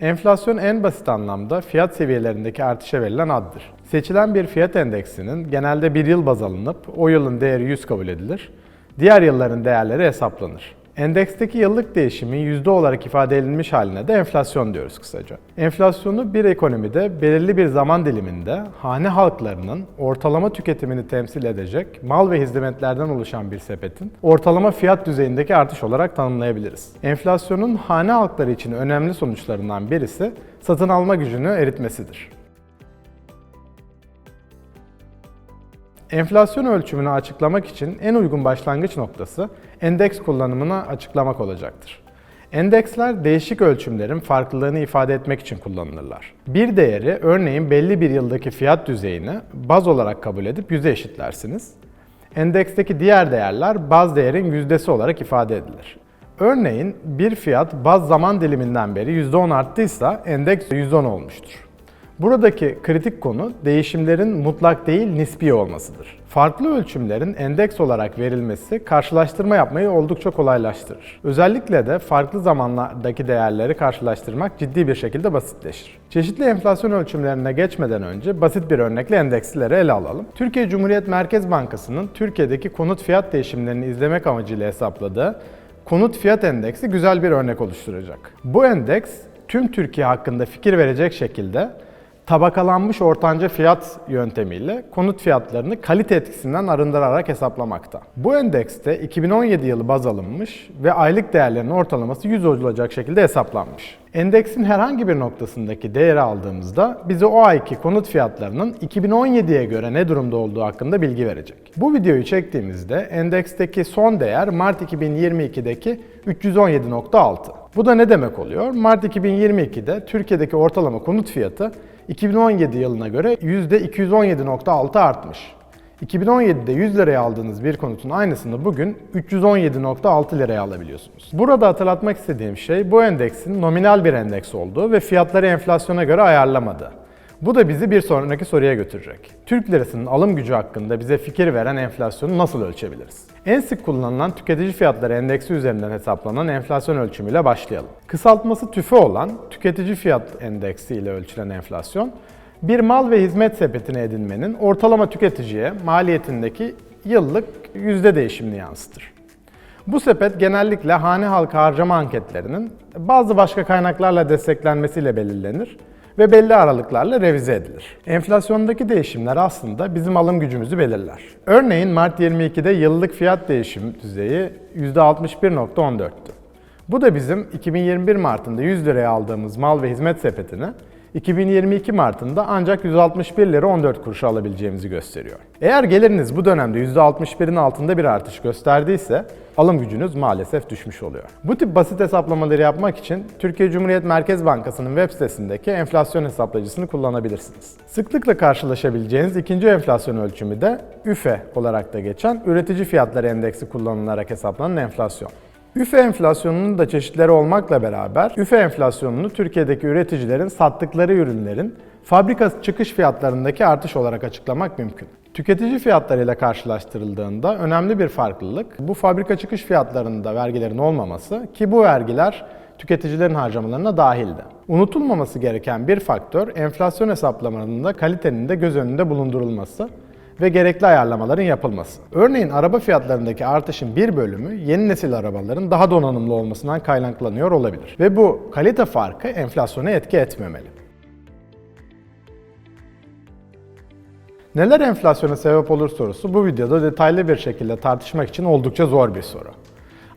Enflasyon en basit anlamda fiyat seviyelerindeki artışa verilen addır. Seçilen bir fiyat endeksinin genelde bir yıl baz alınıp o yılın değeri 100 kabul edilir. Diğer yılların değerleri hesaplanır. Endeksteki yıllık değişimin yüzde olarak ifade edilmiş haline de enflasyon diyoruz kısaca. Enflasyonu bir ekonomide belirli bir zaman diliminde hane halklarının ortalama tüketimini temsil edecek mal ve hizmetlerden oluşan bir sepetin ortalama fiyat düzeyindeki artış olarak tanımlayabiliriz. Enflasyonun hane halkları için önemli sonuçlarından birisi satın alma gücünü eritmesidir. Enflasyon ölçümünü açıklamak için en uygun başlangıç noktası endeks kullanımını açıklamak olacaktır. Endeksler değişik ölçümlerin farklılığını ifade etmek için kullanılırlar. Bir değeri örneğin belli bir yıldaki fiyat düzeyini baz olarak kabul edip yüze eşitlersiniz. Endeksteki diğer değerler baz değerin yüzdesi olarak ifade edilir. Örneğin bir fiyat baz zaman diliminden beri %10 arttıysa endeks %10 olmuştur. Buradaki kritik konu değişimlerin mutlak değil nispi olmasıdır. Farklı ölçümlerin endeks olarak verilmesi karşılaştırma yapmayı oldukça kolaylaştırır. Özellikle de farklı zamanlardaki değerleri karşılaştırmak ciddi bir şekilde basitleşir. Çeşitli enflasyon ölçümlerine geçmeden önce basit bir örnekle endeksleri ele alalım. Türkiye Cumhuriyet Merkez Bankası'nın Türkiye'deki konut fiyat değişimlerini izlemek amacıyla hesapladığı konut fiyat endeksi güzel bir örnek oluşturacak. Bu endeks tüm Türkiye hakkında fikir verecek şekilde tabakalanmış ortanca fiyat yöntemiyle konut fiyatlarını kalite etkisinden arındırarak hesaplamakta. Bu endekste 2017 yılı baz alınmış ve aylık değerlerin ortalaması 100 olacak şekilde hesaplanmış. Endeksin herhangi bir noktasındaki değeri aldığımızda bize o ayki konut fiyatlarının 2017'ye göre ne durumda olduğu hakkında bilgi verecek. Bu videoyu çektiğimizde endeksteki son değer Mart 2022'deki 317.6. Bu da ne demek oluyor? Mart 2022'de Türkiye'deki ortalama konut fiyatı 2017 yılına göre %217.6 artmış. 2017'de 100 liraya aldığınız bir konutun aynısını bugün 317.6 liraya alabiliyorsunuz. Burada hatırlatmak istediğim şey bu endeksin nominal bir endeks olduğu ve fiyatları enflasyona göre ayarlamadığı. Bu da bizi bir sonraki soruya götürecek. Türk lirasının alım gücü hakkında bize fikir veren enflasyonu nasıl ölçebiliriz? En sık kullanılan tüketici fiyatları endeksi üzerinden hesaplanan enflasyon ölçümüyle başlayalım. Kısaltması TÜFE olan tüketici fiyat endeksi ile ölçülen enflasyon, bir mal ve hizmet sepetine edinmenin ortalama tüketiciye maliyetindeki yıllık yüzde değişimini yansıtır. Bu sepet genellikle hane halkı harcama anketlerinin bazı başka kaynaklarla desteklenmesiyle belirlenir ve belli aralıklarla revize edilir. Enflasyondaki değişimler aslında bizim alım gücümüzü belirler. Örneğin Mart 22'de yıllık fiyat değişim düzeyi %61.14'tü. Bu da bizim 2021 Mart'ında 100 liraya aldığımız mal ve hizmet sepetini 2022 Mart'ında ancak 161 lira 14 kuruşa alabileceğimizi gösteriyor. Eğer geliriniz bu dönemde %61'in altında bir artış gösterdiyse alım gücünüz maalesef düşmüş oluyor. Bu tip basit hesaplamaları yapmak için Türkiye Cumhuriyet Merkez Bankası'nın web sitesindeki enflasyon hesaplayıcısını kullanabilirsiniz. Sıklıkla karşılaşabileceğiniz ikinci enflasyon ölçümü de üfe olarak da geçen üretici fiyatları endeksi kullanılarak hesaplanan enflasyon. Üfe enflasyonunun da çeşitleri olmakla beraber üfe enflasyonunu Türkiye'deki üreticilerin sattıkları ürünlerin fabrika çıkış fiyatlarındaki artış olarak açıklamak mümkün. Tüketici fiyatlarıyla karşılaştırıldığında önemli bir farklılık bu fabrika çıkış fiyatlarında vergilerin olmaması ki bu vergiler tüketicilerin harcamalarına dahildi. Unutulmaması gereken bir faktör enflasyon hesaplamalarında kalitenin de göz önünde bulundurulması ve gerekli ayarlamaların yapılması. Örneğin araba fiyatlarındaki artışın bir bölümü yeni nesil arabaların daha donanımlı olmasından kaynaklanıyor olabilir. Ve bu kalite farkı enflasyona etki etmemeli. Neler enflasyona sebep olur sorusu bu videoda detaylı bir şekilde tartışmak için oldukça zor bir soru.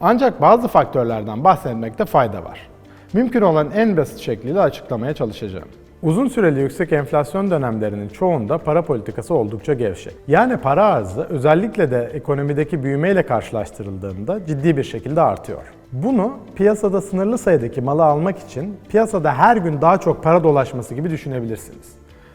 Ancak bazı faktörlerden bahsetmekte fayda var. Mümkün olan en basit şekliyle açıklamaya çalışacağım. Uzun süreli yüksek enflasyon dönemlerinin çoğunda para politikası oldukça gevşek. Yani para arzı özellikle de ekonomideki büyümeyle karşılaştırıldığında ciddi bir şekilde artıyor. Bunu piyasada sınırlı sayıdaki malı almak için piyasada her gün daha çok para dolaşması gibi düşünebilirsiniz.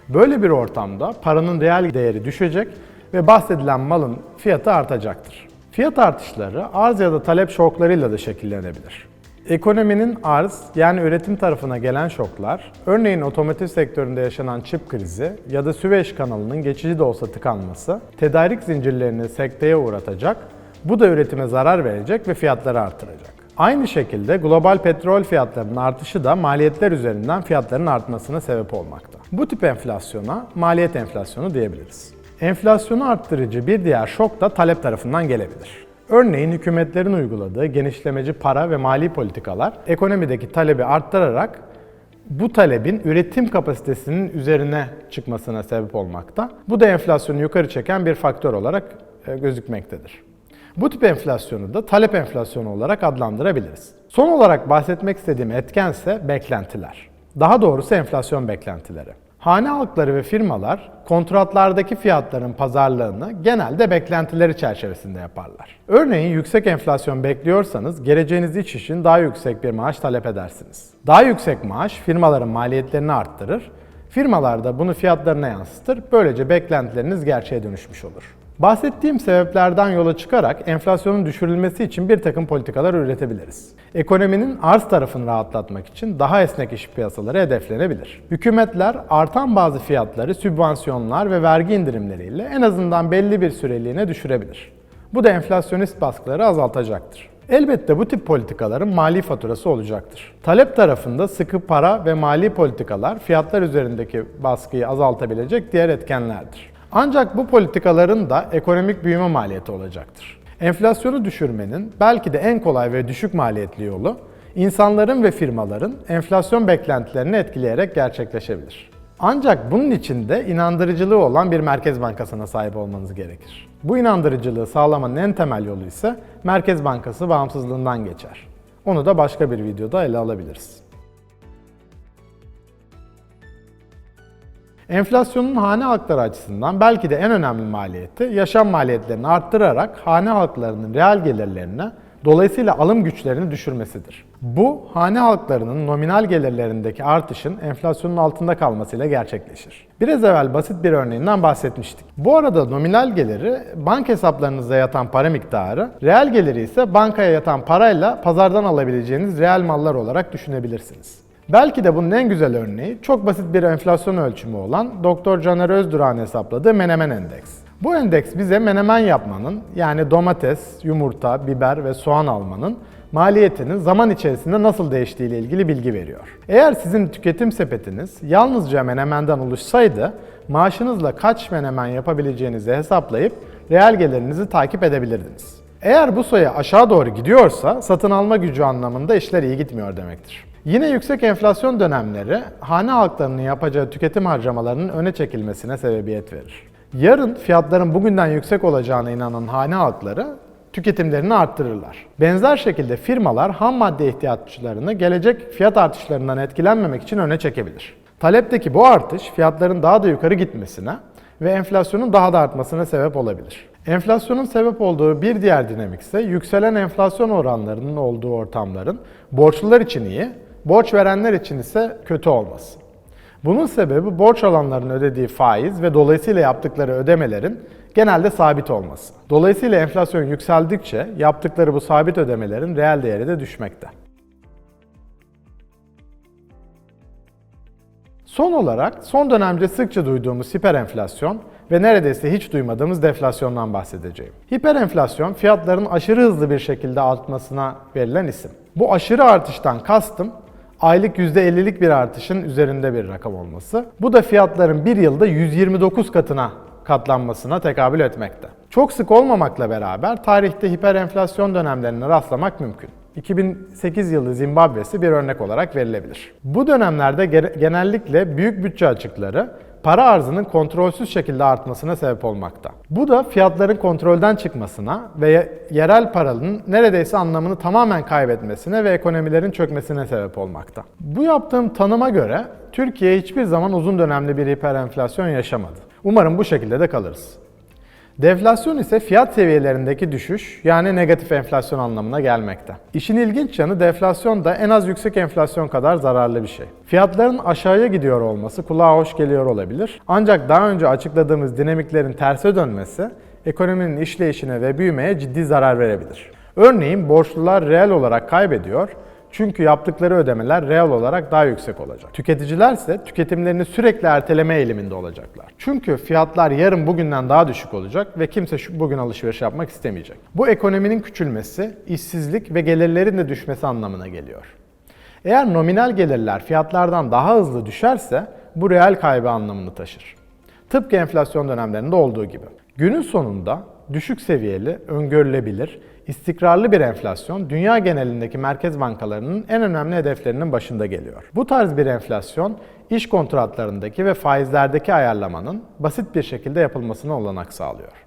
Böyle bir ortamda paranın reel değeri düşecek ve bahsedilen malın fiyatı artacaktır. Fiyat artışları arz ya da talep şoklarıyla da şekillenebilir. Ekonominin arz yani üretim tarafına gelen şoklar, örneğin otomotiv sektöründe yaşanan çip krizi ya da Süveyş kanalının geçici de olsa tıkanması, tedarik zincirlerini sekteye uğratacak, bu da üretime zarar verecek ve fiyatları artıracak. Aynı şekilde global petrol fiyatlarının artışı da maliyetler üzerinden fiyatların artmasına sebep olmakta. Bu tip enflasyona maliyet enflasyonu diyebiliriz. Enflasyonu arttırıcı bir diğer şok da talep tarafından gelebilir. Örneğin hükümetlerin uyguladığı genişlemeci para ve mali politikalar ekonomideki talebi arttırarak bu talebin üretim kapasitesinin üzerine çıkmasına sebep olmakta. Bu da enflasyonu yukarı çeken bir faktör olarak e, gözükmektedir. Bu tip enflasyonu da talep enflasyonu olarak adlandırabiliriz. Son olarak bahsetmek istediğim etken ise beklentiler. Daha doğrusu enflasyon beklentileri. Hane halkları ve firmalar kontratlardaki fiyatların pazarlığını genelde beklentileri çerçevesinde yaparlar. Örneğin yüksek enflasyon bekliyorsanız geleceğiniz iş için daha yüksek bir maaş talep edersiniz. Daha yüksek maaş firmaların maliyetlerini arttırır. Firmalar da bunu fiyatlarına yansıtır. Böylece beklentileriniz gerçeğe dönüşmüş olur. Bahsettiğim sebeplerden yola çıkarak enflasyonun düşürülmesi için bir takım politikalar üretebiliriz. Ekonominin arz tarafını rahatlatmak için daha esnek iş piyasaları hedeflenebilir. Hükümetler artan bazı fiyatları sübvansiyonlar ve vergi indirimleriyle en azından belli bir süreliğine düşürebilir. Bu da enflasyonist baskıları azaltacaktır. Elbette bu tip politikaların mali faturası olacaktır. Talep tarafında sıkı para ve mali politikalar fiyatlar üzerindeki baskıyı azaltabilecek diğer etkenlerdir. Ancak bu politikaların da ekonomik büyüme maliyeti olacaktır. Enflasyonu düşürmenin belki de en kolay ve düşük maliyetli yolu insanların ve firmaların enflasyon beklentilerini etkileyerek gerçekleşebilir. Ancak bunun için de inandırıcılığı olan bir merkez bankasına sahip olmanız gerekir. Bu inandırıcılığı sağlamanın en temel yolu ise Merkez Bankası bağımsızlığından geçer. Onu da başka bir videoda ele alabiliriz. Enflasyonun hane halkları açısından belki de en önemli maliyeti yaşam maliyetlerini arttırarak hane halklarının reel gelirlerine dolayısıyla alım güçlerini düşürmesidir. Bu hane halklarının nominal gelirlerindeki artışın enflasyonun altında kalmasıyla gerçekleşir. Biraz evvel basit bir örneğinden bahsetmiştik. Bu arada nominal geliri bank hesaplarınızda yatan para miktarı, reel geliri ise bankaya yatan parayla pazardan alabileceğiniz reel mallar olarak düşünebilirsiniz. Belki de bunun en güzel örneği çok basit bir enflasyon ölçümü olan Dr. Caner Özdurak'ın hesapladığı Menemen Endeks. Bu endeks bize menemen yapmanın yani domates, yumurta, biber ve soğan almanın maliyetinin zaman içerisinde nasıl değiştiği ile ilgili bilgi veriyor. Eğer sizin tüketim sepetiniz yalnızca menemenden oluşsaydı maaşınızla kaç menemen yapabileceğinizi hesaplayıp reel gelirinizi takip edebilirdiniz. Eğer bu sayı aşağı doğru gidiyorsa satın alma gücü anlamında işler iyi gitmiyor demektir. Yine yüksek enflasyon dönemleri hane halklarının yapacağı tüketim harcamalarının öne çekilmesine sebebiyet verir. Yarın fiyatların bugünden yüksek olacağına inanan hane halkları tüketimlerini arttırırlar. Benzer şekilde firmalar ham madde ihtiyaçlarını gelecek fiyat artışlarından etkilenmemek için öne çekebilir. Talepteki bu artış fiyatların daha da yukarı gitmesine ve enflasyonun daha da artmasına sebep olabilir. Enflasyonun sebep olduğu bir diğer dinamik ise yükselen enflasyon oranlarının olduğu ortamların borçlular için iyi, borç verenler için ise kötü olması. Bunun sebebi borç alanların ödediği faiz ve dolayısıyla yaptıkları ödemelerin genelde sabit olması. Dolayısıyla enflasyon yükseldikçe yaptıkları bu sabit ödemelerin reel değeri de düşmekte. Son olarak son dönemde sıkça duyduğumuz hiperenflasyon ve neredeyse hiç duymadığımız deflasyondan bahsedeceğim. Hiperenflasyon fiyatların aşırı hızlı bir şekilde artmasına verilen isim. Bu aşırı artıştan kastım aylık %50'lik bir artışın üzerinde bir rakam olması. Bu da fiyatların bir yılda 129 katına katlanmasına tekabül etmekte. Çok sık olmamakla beraber tarihte hiperenflasyon dönemlerine rastlamak mümkün. 2008 yılı Zimbabwe'si bir örnek olarak verilebilir. Bu dönemlerde genellikle büyük bütçe açıkları para arzının kontrolsüz şekilde artmasına sebep olmakta. Bu da fiyatların kontrolden çıkmasına ve yerel paranın neredeyse anlamını tamamen kaybetmesine ve ekonomilerin çökmesine sebep olmakta. Bu yaptığım tanıma göre Türkiye hiçbir zaman uzun dönemli bir hiperenflasyon yaşamadı. Umarım bu şekilde de kalırız. Deflasyon ise fiyat seviyelerindeki düşüş yani negatif enflasyon anlamına gelmekte. İşin ilginç yanı deflasyon da en az yüksek enflasyon kadar zararlı bir şey. Fiyatların aşağıya gidiyor olması kulağa hoş geliyor olabilir. Ancak daha önce açıkladığımız dinamiklerin terse dönmesi ekonominin işleyişine ve büyümeye ciddi zarar verebilir. Örneğin borçlular reel olarak kaybediyor Çünkü yaptıkları ödemeler reel olarak daha yüksek olacak. Tüketiciler ise tüketimlerini sürekli erteleme eğiliminde olacaklar. Çünkü fiyatlar yarın bugünden daha düşük olacak ve kimse şu bugün alışveriş yapmak istemeyecek. Bu ekonominin küçülmesi, işsizlik ve gelirlerin de düşmesi anlamına geliyor. Eğer nominal gelirler fiyatlardan daha hızlı düşerse bu reel kaybı anlamını taşır. Tıpkı enflasyon dönemlerinde olduğu gibi. Günün sonunda düşük seviyeli, öngörülebilir, istikrarlı bir enflasyon dünya genelindeki merkez bankalarının en önemli hedeflerinin başında geliyor. Bu tarz bir enflasyon iş kontratlarındaki ve faizlerdeki ayarlamanın basit bir şekilde yapılmasına olanak sağlıyor.